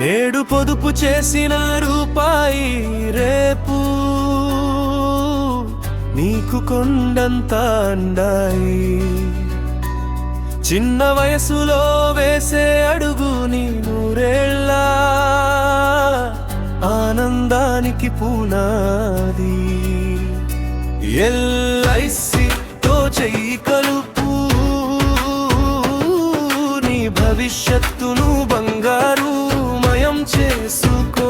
నేడు పొదుపు చేసిన రూపాయి రేపు నీకు కొండంత అండాయి చిన్న వయసులో వేసే అడుగు నీ నూరేళ్ళ ఆనందానికి పూనాది. ఎల్ఐసితో చెయ్యి కలుపు నీ భవిష్యత్తును బంగారు చేసుకో.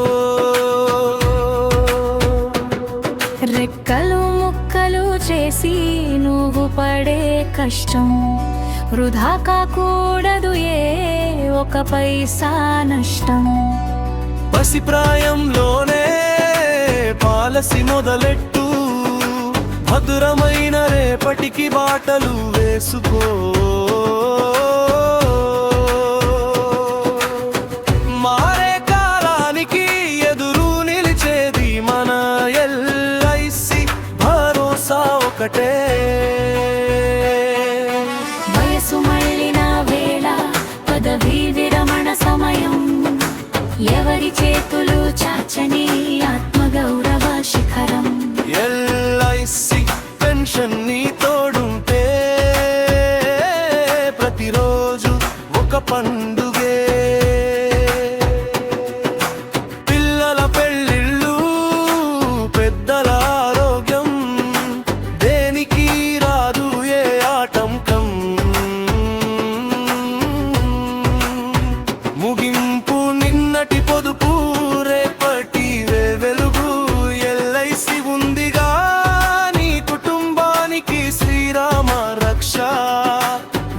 రెక్కలు ముక్కలు చేసి నువ్వు పడే కష్టం. వృధా కాకూడదు ఏ ఒక పైసా నష్టం. పసి ప్రాయంలోనే పాలసి మొదలెట్టు. మధురమైన రేపటికి బాటలు వేసుకో. ఒకటే వయసు మళ్ళిన వేళ పదవీ విరమణ సమయం. ఎవరి చేతులు చాచని ఆత్మగౌరవ శిఖరం. ఎల్ఐసి పెన్షన్ నీ ముగింపు నిన్నటి పొదుపు రేపటి వెలుగు. ఎల్ఐసి ఉందిగా నీ కుటుంబానికి శ్రీరామ రక్ష.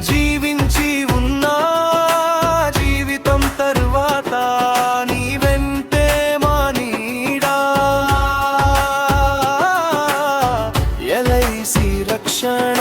జీవించి ఉన్నా జీవితం తరువాత నీ వెంటే మానీడా ఎల్ఐసి రక్షణ.